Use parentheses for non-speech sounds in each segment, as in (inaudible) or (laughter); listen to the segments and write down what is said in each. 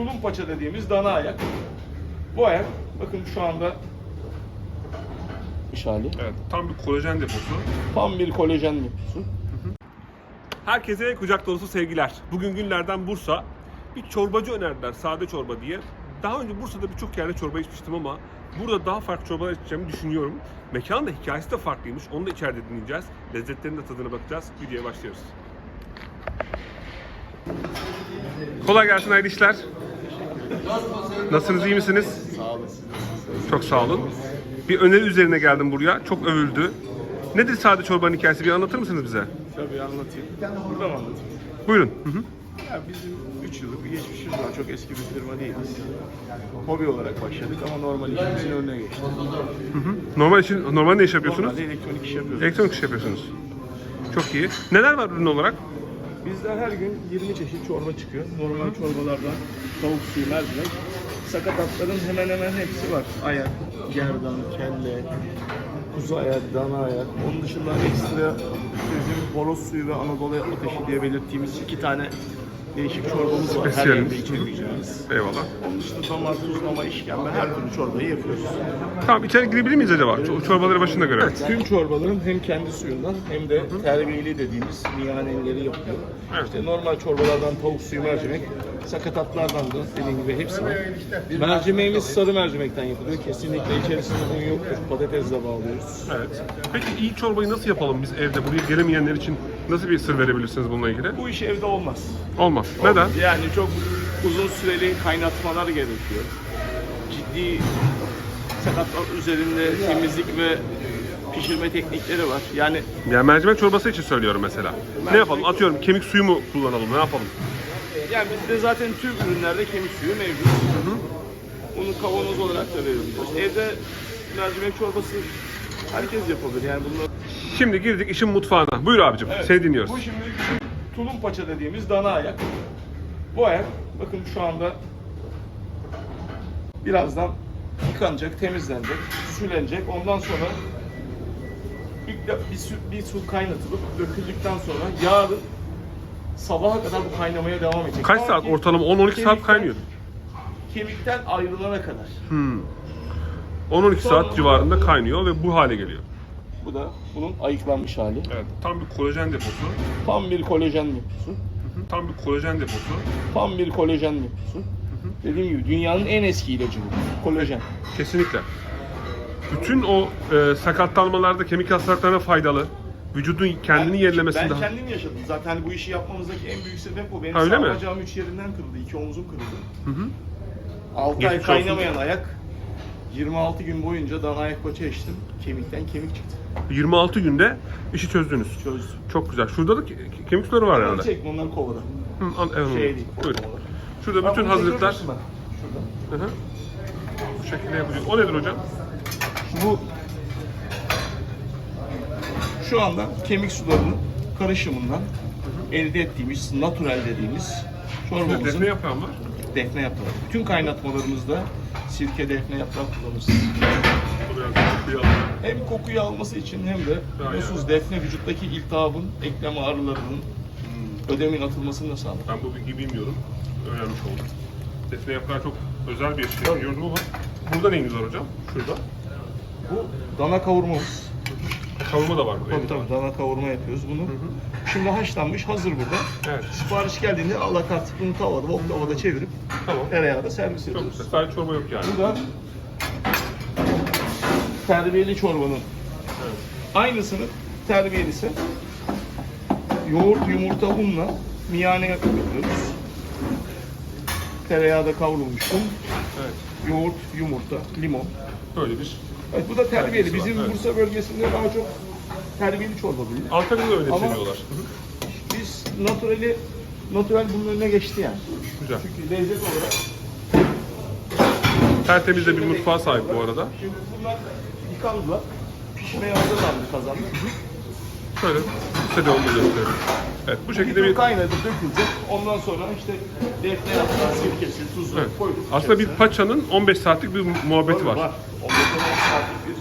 tulum paça dediğimiz dana ayak. Bu ayak bakın şu anda iş hali. Evet, tam bir kolajen deposu. Tam bir kolajen yapısı. Herkese kucak dolusu sevgiler. Bugün günlerden Bursa. Bir çorbacı önerdiler, sade çorba diye. Daha önce Bursa'da birçok yerde çorba içmiştim ama burada daha farklı çorbalar içeceğimi düşünüyorum. Mekanın da hikayesi de farklıymış. Onu da içeride dinleyeceğiz. Lezzetlerin de tadına bakacağız. Videoya başlıyoruz. Kolay gelsin hayırlı işler. Nasılsınız, iyi misiniz? Sağ olun. Çok sağ olun. Bir öneri üzerine geldim buraya. Çok övüldü. Nedir sade çorbanın hikayesi? Bir anlatır mısınız bize? Tabii anlatayım. Burada mı anlatayım? Buyurun. Hı hı. Ya bizim 3 yıllık bir geçmişimiz var. Çok eski bir firma değiliz. Hobi olarak başladık ama normal işimizin önüne geçtik. Normal için normal ne iş yapıyorsunuz? Normalde elektronik iş yapıyoruz. Elektronik iş yapıyorsunuz. Çok iyi. Neler var ürün olarak? Bizden her gün 20 çeşit çorba çıkıyor. Normal çorbalardan tavuk suyu, mercimek. Sakatatların hemen hemen hepsi var. Ayak, gerdan, kelle, kuzu ayak, dana ayak. Onun dışında ekstra bizim horoz suyu ve Anadolu ateşi diye belirttiğimiz iki tane değişik çorbamız var. Her yerde içebileceğimiz. Eyvallah. Onun dışında damar, tuzlama, işkembe her türlü çorbayı yapıyoruz. Tamam içeri girebilir miyiz acaba? Ço- çorbaları başında görelim. Tüm çorbaların hem kendi suyundan hem de terbiyeli dediğimiz miyaneleri yapıyor. Evet. İşte normal çorbalardan tavuk suyu mercimek, sakatatlardan da dediğim gibi hepsi var. Mercimeğimiz sarı mercimekten yapılıyor. Kesinlikle içerisinde un yoktur. Patatesle bağlıyoruz. Evet. Peki iyi çorbayı nasıl yapalım biz evde? Buraya gelemeyenler için nasıl bir sır verebilirsiniz bununla ilgili? Bu iş evde olmaz. Olmaz. Neden? Yani çok uzun süreli kaynatmalar gerekiyor. Ciddi sakatlar üzerinde temizlik ve pişirme teknikleri var. Yani Yani mercimek çorbası için söylüyorum mesela. Ne yapalım? Atıyorum kemik suyu mu kullanalım? Ne yapalım? Yani bizde zaten tüm ürünlerde kemik suyu mevcut. Bunu kavanoz olarak da verebiliyoruz. Evde mercimek çorbası herkes yapabilir. Yani bunlar Şimdi girdik işin mutfağına. Buyur abicim. Seni dinliyoruz. Bu şimdi tulum paça dediğimiz dana ayak. Bu ayak bakın şu anda birazdan yıkanacak, temizlenecek, sülenecek. Ondan sonra ilk de bir su, bir su kaynatılıp döküldükten sonra yarın sabaha kadar bu kaynamaya devam edecek. Kaç Ama saat? ki- Ortalama 10-12 saat kemikten- kaynıyor. Kemikten ayrılana kadar. Hmm. 10-12 saat civarında kaynıyor ve bu hale geliyor. Bu da bunun ayıklanmış hali. Evet. Tam bir kolajen deposu. Tam bir kolajen yapısı. Tam bir kolajen deposu. Tam bir kolajen yapısı. Dediğim gibi dünyanın en eski ilacı bu. Kolajen. Kesinlikle. Bütün o e, sakatlanmalarda kemik hastalıklarına faydalı. Vücudun kendini Ben- yenilemesinde. Ben kendim yaşadım. Zaten bu işi yapmamızdaki en büyük sebep bu. Benim Ha, öyle sağ mi? bacağım üç yerinden kırıldı. iki omzum kırıldı. Hı hı. 6 ay Geçmiş olsun. kaynamayan ayak. 26 gün boyunca dana ayak paça içtim. Kemikten kemik çıktı. 26 günde işi çözdünüz. Çözdüm. Çok güzel. Şurada da ke- kemik suları var Onları herhalde. çekme onlar kovada. Hı, an, evet, Şey değil. Buyurun. kovada. Şurada Bak, bütün bunu hazırlıklar. görüyorsun bak, Şurada. Hı hı. Bu şekilde yapılıyor. O nedir hocam? Bu şu anda kemik sularının karışımından elde ettiğimiz natural dediğimiz çorbamızın Defne yapan var. Defne yaprağı. Bütün kaynatmalarımızda sirke defne yaprağı kullanırız. Hem kokuyu alması için hem de biliyorsunuz defne vücuttaki iltihabın, eklem ağrılarının, ödemin atılmasını da sağlar. Ben bu bilgiyi bilmiyordum. Öğrenmiş oldum. Defne yaprağı çok özel bir şey Tabii. biliyordum ama burada neyiniz var hocam? Şurada. Bu dana kavurmamız. Kavurma da var burada. Tabii tabii dana kavurma yapıyoruz bunu. Şimdi haşlanmış hazır burada. Evet. Sipariş geldiğinde alakart bunu tavada, wok tavada çevirip Tamam. tereyağda servis Çok ediyoruz. güzel. Sadece çorba yok yani. Bu da terbiyeli çorbanın Evet. aynısını terbiyelisi yoğurt, yumurta, unla miyane yapıyoruz. Tereyağda kavrulmuş un, Evet. yoğurt, yumurta, limon. Böyle bir. Evet, bu da terbiyeli. Bizim evet. Bursa bölgesinde daha çok terbiyeli çorba bilinir. Antalya'da öyle Ama- seviyorlar. Hı. Biz naturali, natural bunun önüne geçti yani. Güzel. Çünkü lezzet olarak. Tertemiz de bir mutfağa sahip bu arada. Şimdi bunlar yıkandılar. Pişmeye hazırlandı kazanda. Şöyle size de onu da gösterelim. Evet bu şekilde Bir kaynadı, dökülecek. Ondan sonra işte defne yaprağı, sirkesi, tuzu Evet. koyduk. Aslında bir içerisine. paçanın 15 saatlik bir muhabbeti Tabii var. var. 15 saatlik bir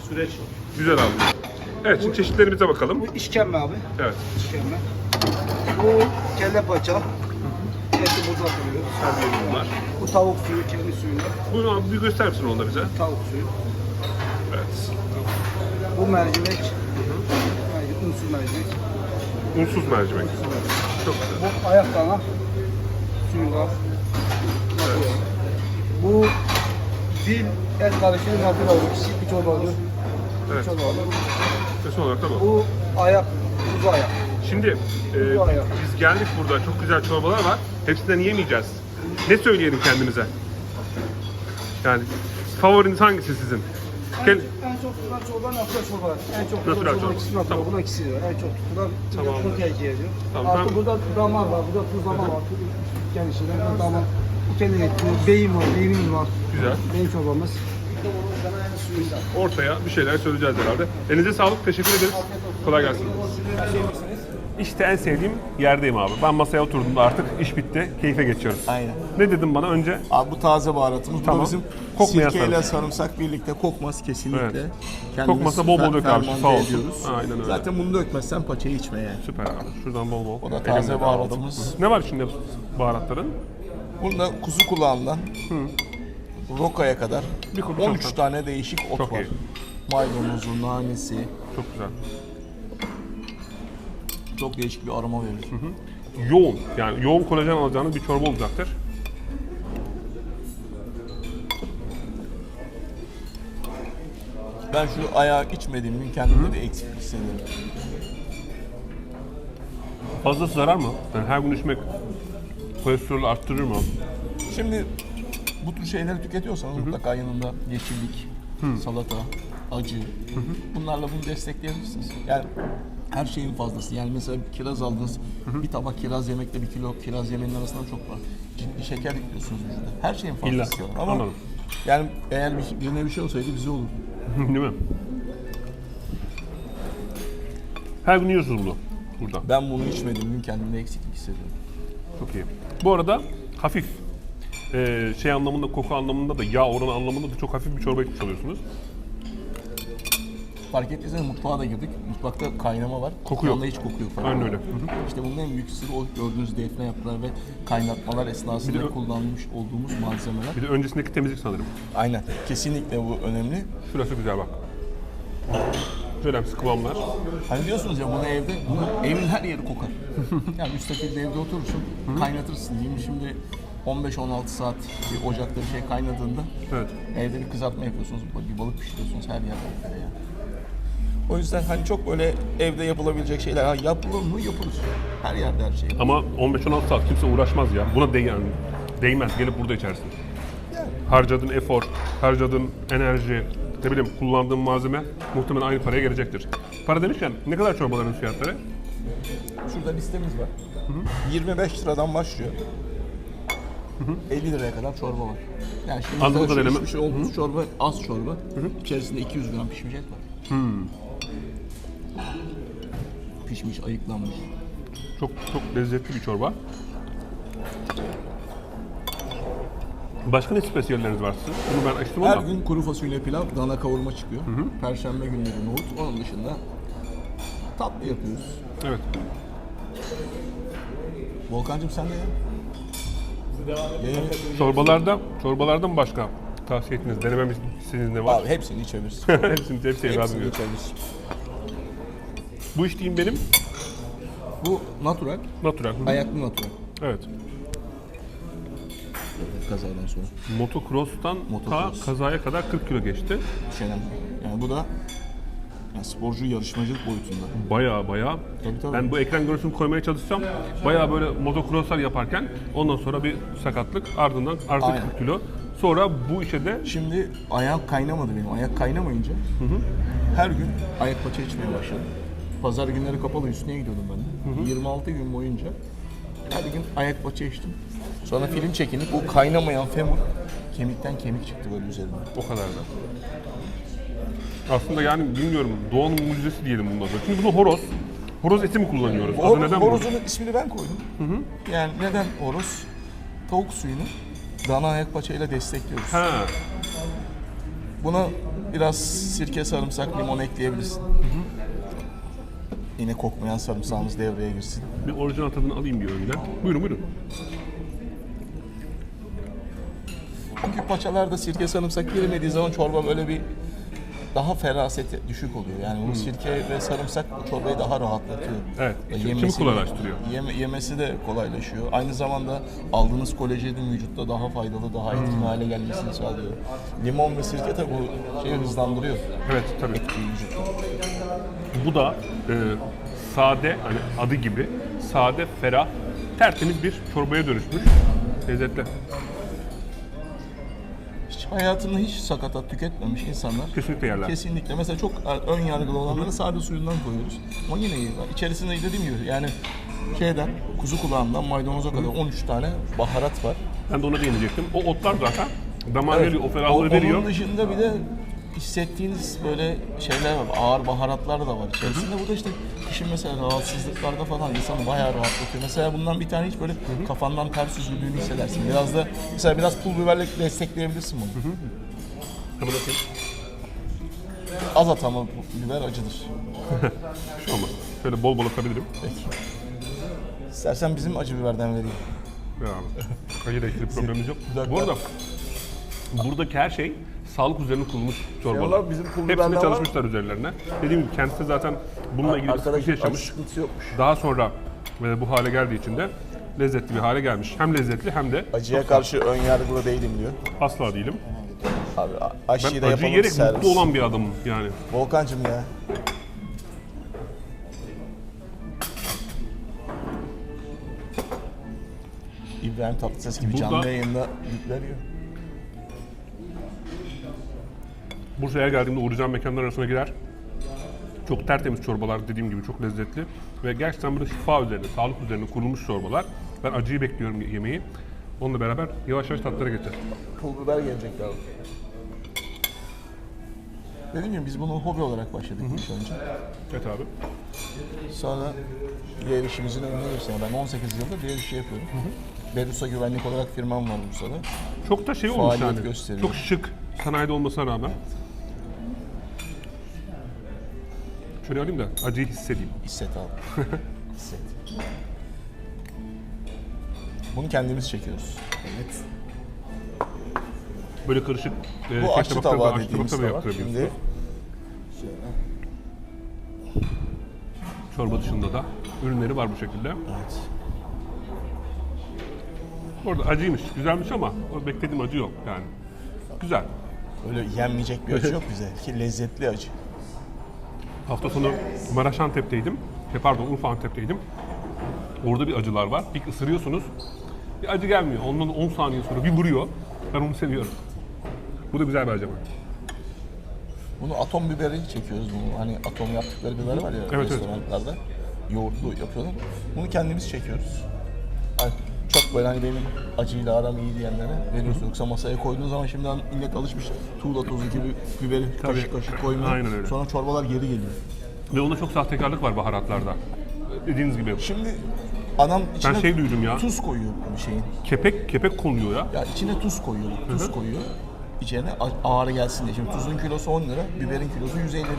süreç. Güzel abi. Evet şimdi çeşitlerimize bakalım. Bu işkembe abi. Evet. İşkembe. Bu kelle paça. eti burada atılıyor. Terbiyeli bunlar. Bu tavuk suyu, kendi suyunda. Buyurun abi bir göster misin onu da bize? Tavuk suyu. Evet. Bu mercimek. Mercimek, unsuz mercimek. Unsuz mercimek. Çok güzel. Bu ayak dana. Suyu var. Bu dil et karışımı napil oluyor. Küçük bir çorba oluyor. Evet. Çorba son olarak da bu. Bu ayak, kuzu ayak. Şimdi e, ayak. biz geldik burada çok güzel çorbalar var. Hepsinden yiyemeyeceğiz. Ne söyleyelim kendimize? Yani favoriniz hangisi sizin? Gel. En çok tutulan çorba natural çorbalar. En çok Natural tutulan çorba çorba. ikisi natural. Tamam. Bunlar ikisi diyor. En çok tutulan Tamam. bunu tercih ediyor. Tamam, Artı ben- burada damar var, burada tuzlama var. Kendisinden bu damar. Bu kendi etli. Beyin var, beynimiz var. Güzel. Beyin çorbamız. Ortaya bir şeyler söyleyeceğiz herhalde. Elinize sağlık. Teşekkür ederiz. Kolay gelsin. İşte en sevdiğim yerdeyim abi. Ben masaya oturdum da artık iş bitti. Keyfe geçiyoruz. Aynen. Ne dedim bana önce? Abi bu taze baharatımız. Tamam. Bu bizim Kokmayan sirkeyle sarımsak. sarımsak birlikte kokmaz kesinlikle. Evet. Kendimiz Kokmasa bol bol dök abi, fermante sağ olsun. ediyoruz. Aynen öyle. Zaten bunu dökmezsen paçayı içme yani. Süper abi. Şuradan bol bol. O da Elimle taze de aldım. baharatımız. Ne var içinde baharatların? Bunda kuzu kulağından rokaya kadar Bir kutu 13 çok- tane değişik ot Çok var. iyi. Maydanozu, nanesi. Çok güzel. Çok değişik bir aroma verir. Yoğun. Yani yoğun kolajen alacağınız bir çorba olacaktır. Ben şu ayağı içmediğim gün kendimde bir eksiklik hissediyorum. Fazlası zarar mı? Yani her gün içmek kolesterolü arttırır mı? Şimdi bu tür şeyleri tüketiyorsanız mutlaka yanında yeşillik, salata, acı. Bunlarla bunu destekleyebilirsiniz. Yani her şeyin fazlası. Yani mesela bir kiraz aldınız. Bir tabak kiraz yemekle bir kilo kiraz yemenin arasında çok var. Ciddi şeker yüklüyorsunuz vücuda. Her şeyin fazlası. İlla. Ama Anladım. yani eğer bir, birine bir şey olsaydı bize olur. Değil mi? Her gün yiyorsunuz bunu burada. Ben bunu içmediğim gün kendimde eksiklik hissediyorum. Çok iyi. Bu arada hafif eee, şey anlamında, koku anlamında da yağ oranı anlamında da çok hafif bir çorba içmiş oluyorsunuz. Fark ettiyseniz mutfağa da girdik. Mutfakta kaynama var. Koku yok. anda hiç koku yok. Aynen öyle. Hı İşte bunun en büyük sırrı o gördüğünüz defne yapılar ve kaynatmalar esnasında Bir de- kullanmış olduğumuz malzemeler. Bir de öncesindeki temizlik sanırım. Aynen. Kesinlikle bu önemli. Şurası güzel bak. Şöyle kıvamlar. Hani diyorsunuz ya bunu evde, bunu evin her yeri kokar. (laughs) yani müstakil bir evde oturursun, kaynatırsın diyeyim. Şimdi 15-16 saat bir ocakta bir şey kaynadığında Evet. evde bir kızartma yapıyorsunuz, bir balık pişiriyorsunuz her yer kokar yani. O yüzden hani çok böyle evde yapılabilecek şeyler ha, yapılır mı? Yapılır. Her yerde her şey. Ama 15-16 saat kimse uğraşmaz ya. Buna değ yani değmez. Gelip burada içersin. Harcadığın efor, harcadığın enerji, ne bileyim kullandığın malzeme muhtemelen aynı paraya gelecektir. Para demişken ne kadar çorbaların fiyatları? Şurada listemiz var. 25 liradan başlıyor. 50 liraya kadar çorba var. Yani şimdi Anladığım mesela şu kadarıyla- pişmiş olduğumuz çorba az çorba. İçerisinde 200 gram pişmiş et var. Pişmiş, ayıklanmış. Çok çok lezzetli bir çorba. Başka ne spesiyalleriniz var sizin? Bunu ben açtım Her ama. gün kuru fasulye pilav, dana kavurma çıkıyor. Perşembe günleri nohut. Onun dışında tatlı yapıyoruz. Evet. Volkan'cığım sen de ya. Çorbalarda, çorbalardan başka tavsiye ettiğiniz, denemem istediğiniz ne var? Abi hepsini içebiliriz. (laughs) hepsini, hepsini hepsini diyor. içebiliriz. Bu içtiğim benim Bu natural, natural. Hı ayaklı natural. Evet. Kazadan sonra. Motocross'tan ta Motocross. kazaya kadar 40 kilo geçti. Şenen. Yani bu da yani sporcu yarışmacılık boyutunda. Baya baya. Tabii, tabii. Ben bu ekran görüntüsünü koymaya çalışacağım. Baya böyle motocrosslar yaparken ondan sonra bir sakatlık ardından artık Aynen. 40 kilo. Sonra bu işe de Şimdi ayak kaynamadı benim. Ayak kaynamayınca her gün ayak paça içmeye başladım. Pazar günleri kapalı üstüne gidiyordum ben de. 26 gün boyunca her gün ayak paça içtim. Sonra film çekinip o kaynamayan femur kemikten kemik çıktı böyle üzerine. o kadar da. Aslında yani bilmiyorum doğanın mucizesi diyelim sonra. Çünkü bunu horoz. Horoz eti mi kullanıyoruz? Adı Hor- neden bu? horozun ismini ben koydum. Yani neden horoz? Tavuk suyunu dana ayak paçayla destekliyoruz. Ha, Buna biraz sirke, sarımsak, limon ekleyebilirsin. Yine kokmayan sarımsağımız devreye girsin. bir orijinal tadını alayım bir önden. Buyurun buyurun. Çünkü paçalarda sirke sarımsak girmediği zaman çorba böyle bir daha feraseti düşük oluyor. Yani bu sirke ve sarımsak çorbayı daha rahatlatıyor. Evet, yemesi- kolaylaştırıyor. Yeme- yemesi de kolaylaşıyor. Aynı zamanda aldığınız kolajenin vücutta daha faydalı, daha etkin hale gelmesini sağlıyor. Limon ve sirke de bu şeyi hızlandırıyor. Evet tabii. Etkiyi vücutta. Bu da e, sade, hani adı gibi sade, ferah, tertemiz bir çorbaya dönüşmüş. Lezzetli. Hayatında hiç sakatat tüketmemiş insanlar Kesinlikle yerler. Kesinlikle. Mesela çok ön yargılı olanları sade suyundan koyuyoruz. Ama yine iyi. İçerisinde dediğim gibi yani şeyden, kuzu kulağından maydanoza kadar 13 tane baharat var. Ben de ona değinecektim. O otlar zaten damar Evet. veriyor, o ferahlığı O- veriyor. Onun dışında bir de hissettiğiniz böyle şeyler var. Ağır baharatlar da var içerisinde. Bu da işte kışın mesela rahatsızlıklarda falan insanı bayağı rahatlatıyor. Mesela bundan bir tane hiç böyle kafandan ters süzüldüğünü hissedersin. Biraz da mesela biraz pul biberle destekleyebilirsin bunu. Atayım. Az at ama biber acıdır. (laughs) Şey olmaz. Şöyle bol bol atabilirim. Peki. İstersen bizim acı biberden vereyim. Ya. Acı ilgili problemimiz yok. Bu arada buradaki her şey sağlık üzerine kurulmuş çorbalar. Vallahi bizim Hepsini biberden var. çalışmışlar üzerlerine. Dediğim gibi kendisi zaten bununla ilgili bir sıkıntı acı yaşamış. sıkıntısı yokmuş. Daha sonra e, bu hale geldiği için de lezzetli bir hale gelmiş. Hem lezzetli hem de Acıya karşı ön yargılı değilim diyor. asla değilim. Abi a- aşıyı Ben da acı yapalım yiyerek servis. mutlu olan bir adamım yani. Volkancım ya. İbrahim Tatlıses gibi Burada- canlı yayında yükler Bursa'ya geldiğimde uğrayacağım mekanlar arasına girer. Çok tertemiz çorbalar dediğim gibi çok lezzetli. Ve gerçekten böyle şifa üzerine, sağlık üzerine kurulmuş çorbalar. Ben acıyı bekliyorum yemeği. Onunla beraber yavaş yavaş tatlara geçeceğiz. Pul biber gelecek abi. Dediğim gibi biz bunu hobi olarak başladık ilk önce. Evet abi. Sonra diğer işimizin geçti. Yani ben 18 yıldır diğer işi yapıyorum. Berusa güvenlik olarak firmam var Bursa'da. Çok da şey olmuş Faaliyet yani. gösteriyor. Çok şık. Sanayide olmasına rağmen. Şöyle alayım da acıyı hissedeyim. Hisset abi. (laughs) Hisset. Bunu kendimiz çekiyoruz. Evet. Böyle karışık e, Bu da- tabağı dediğimiz tabak. Şimdi Çorba dışında da ürünleri var bu şekilde. evet. Orada acıymış, güzelmiş ama o beklediğim acı yok yani. Güzel. Öyle yenmeyecek bir acı yok bize. Ki lezzetli acı. Hafta sonu Maraş Antep'teydim. Şey, pardon Urfa Antep'teydim. Orada bir acılar var. İlk ısırıyorsunuz. Bir acı gelmiyor. Ondan 10 saniye sonra bir vuruyor. Ben onu seviyorum. Bu da güzel bir acı ama. Bunu atom biberi çekiyoruz bunu. Hani atom yaptıkları biber var ya evet. restoranlarda. Yoğurtlu yapıyorlar. Bunu kendimiz çekiyoruz. Çok böyle hani benim acıyla aram iyi diyenlere veriyoruz. Yoksa masaya koyduğun zaman şimdi millet alışmış tuğla tozu gibi biberi kaşık kaşık koymaya. Aynen öyle. Sonra çorbalar geri geliyor. Ve onda çok sahtekarlık var baharatlarda. Dediğiniz gibi. Şimdi adam içine şey duydum ya. tuz koyuyor bir şeyin. Kepek kepek konuyor ya. Ya içine tuz koyuyor. Tuz koyuyor. İçine a- ağrı gelsin diye. Şimdi tuzun kilosu 10 lira, biberin kilosu 150 lira.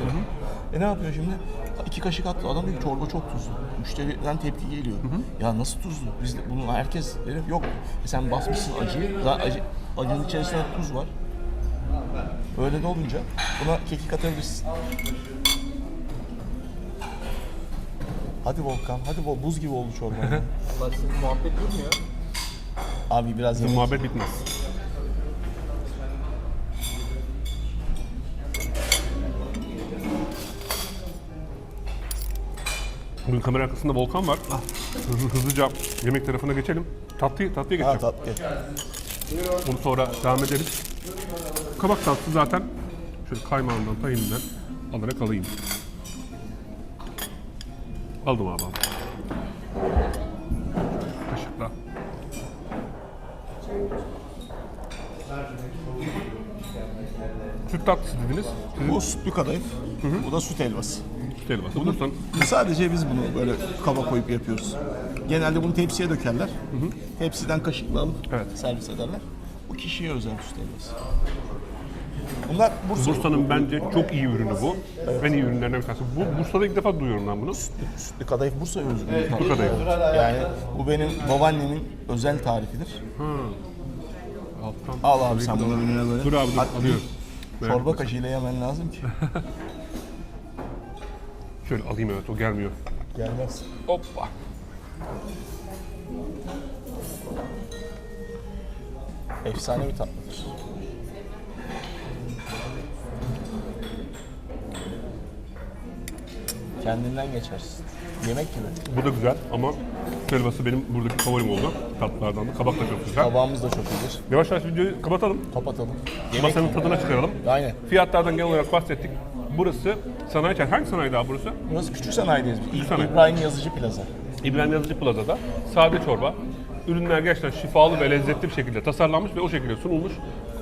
E ne yapıyor şimdi? İki kaşık attı. Adam diyor ki çorba çok tuzlu. Müşteriden tepki geliyor. Ya nasıl tuzlu? Biz de bunu herkes verir. Yok. E sen basmışsın acıyı. Zaten acı, acının içerisinde tuz var. Öyle de olunca buna kekik atabilirsin. Hadi Volkan, hadi Vol, buz gibi oldu çorba. Allah sizin muhabbet durmuyor. Abi biraz Bizim yemek. muhabbet bitmez. Bugün kamera arkasında Volkan var. Hızlı, hızlıca yemek tarafına geçelim. Tatlı, tatlıya Ha geçelim. tatlı. Bunu sonra devam ederiz. Kabak tatlısı zaten şöyle kaymağından, tayininden alarak alayım. Aldım abi. aldım. Süt tatlısı dediniz. Sizin Bu sütlü kadayıf. Bu da süt helvası. süt helvası. Bursa'nın Sadece biz bunu böyle kaba koyup yapıyoruz. Genelde bunu tepsiye dökerler. Tepsiden kaşıkla alıp Evet. servis ederler. Bu kişiye özel süt helvası. Bunlar Bursa Bursa'nın bence çok iyi ürünü bu. En iyi ürünlerinden bir tanesi. Bu Bursa'da ilk defa duyuyorum ben bunu. sütlü kadayıf Bursa'ya özgü. Bu kadayıf. Yani bu benim babaannemin özel tarifidir. Alttan. Al abi sen bunu önüne böyle. Dur abi dur Hadi. alıyorum. Çorba kaşığıyla yemen lazım ki. (laughs) Şöyle alayım evet o gelmiyor. Gelmez. Hoppa. Efsane bir tatlıdır. Kendinden geçersin. Yemek gibi. Bu da güzel ama helvası benim buradaki favorim oldu. Tatlılardan da. Kabak da çok güzel. Tabağımız da çok iyidir. Yavaş yavaş videoyu kapatalım. Kapatalım. Yemek Masanın gibi. tadına çıkaralım. Aynen. Fiyatlardan genel olarak bahsettik. Burası sanayi çarşı. Hangi sanayi daha burası? Burası küçük sanayideyiz. İlk sanayi. İbrahim Yazıcı Plaza. İbrahim Yazıcı Plaza'da sade çorba. Ürünler gerçekten şifalı ve lezzetli bir şekilde tasarlanmış ve o şekilde sunulmuş.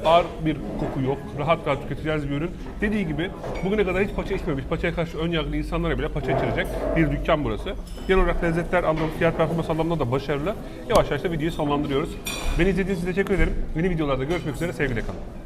Ağır bir koku yok. Rahat rahat tüketeceğiz bir ürün. Dediği gibi bugüne kadar hiç paça içmemiş, paçaya karşı ön yargılı insanlara bile paça içirecek bir dükkan burası. Genel olarak lezzetler anlamında, fiyat performans anlamında da başarılı. Yavaş yavaş da videoyu sonlandırıyoruz. Beni izlediğiniz için teşekkür ederim. Yeni videolarda görüşmek üzere. Sevgiyle kalın.